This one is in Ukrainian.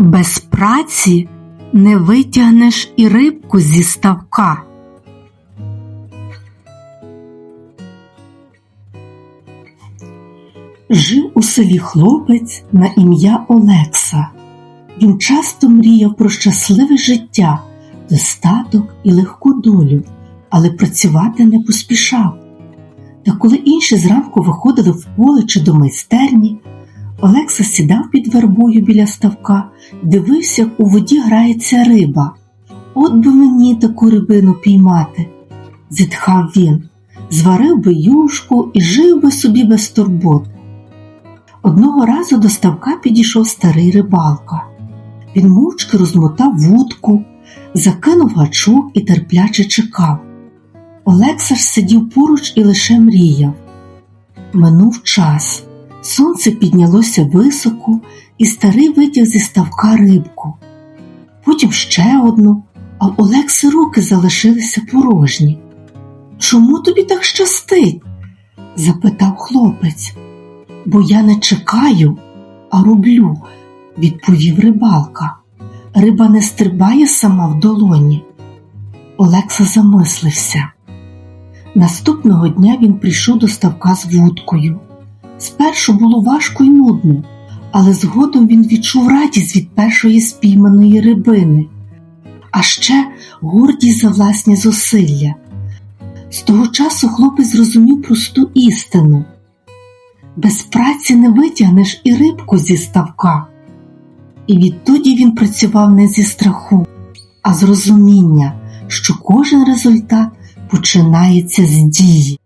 Без праці не витягнеш і рибку зі ставка. Жив у селі хлопець на ім'я Олекса. Він часто мріяв про щасливе життя, достаток і легку долю, але працювати не поспішав. Та коли інші зранку виходили в поле чи до майстерні, Олекса сідав під вербою біля ставка, дивився, як у воді грається риба. От би мені таку рибину піймати, зітхав він, зварив би юшку і жив би собі без турбот. Одного разу до ставка підійшов старий рибалка. Він мовчки розмотав вудку, закинув гачок і терпляче чекав. Олекса ж сидів поруч і лише мріяв. Минув час. Сонце піднялося високо, і старий витяг зі ставка рибку. Потім ще одну, а в Олекси руки залишилися порожні. Чому тобі так щастить? запитав хлопець. Бо я не чекаю, а роблю, відповів рибалка. Риба не стрибає сама в долоні. Олекса замислився. Наступного дня він прийшов до ставка з вудкою. Спершу було важко й нудно, але згодом він відчув радість від першої спійманої рибини, а ще гордість за власні зусилля. З того часу хлопець зрозумів просту істину без праці не витягнеш і рибку зі ставка. І відтоді він працював не зі страху, а з розуміння, що кожен результат починається з дії.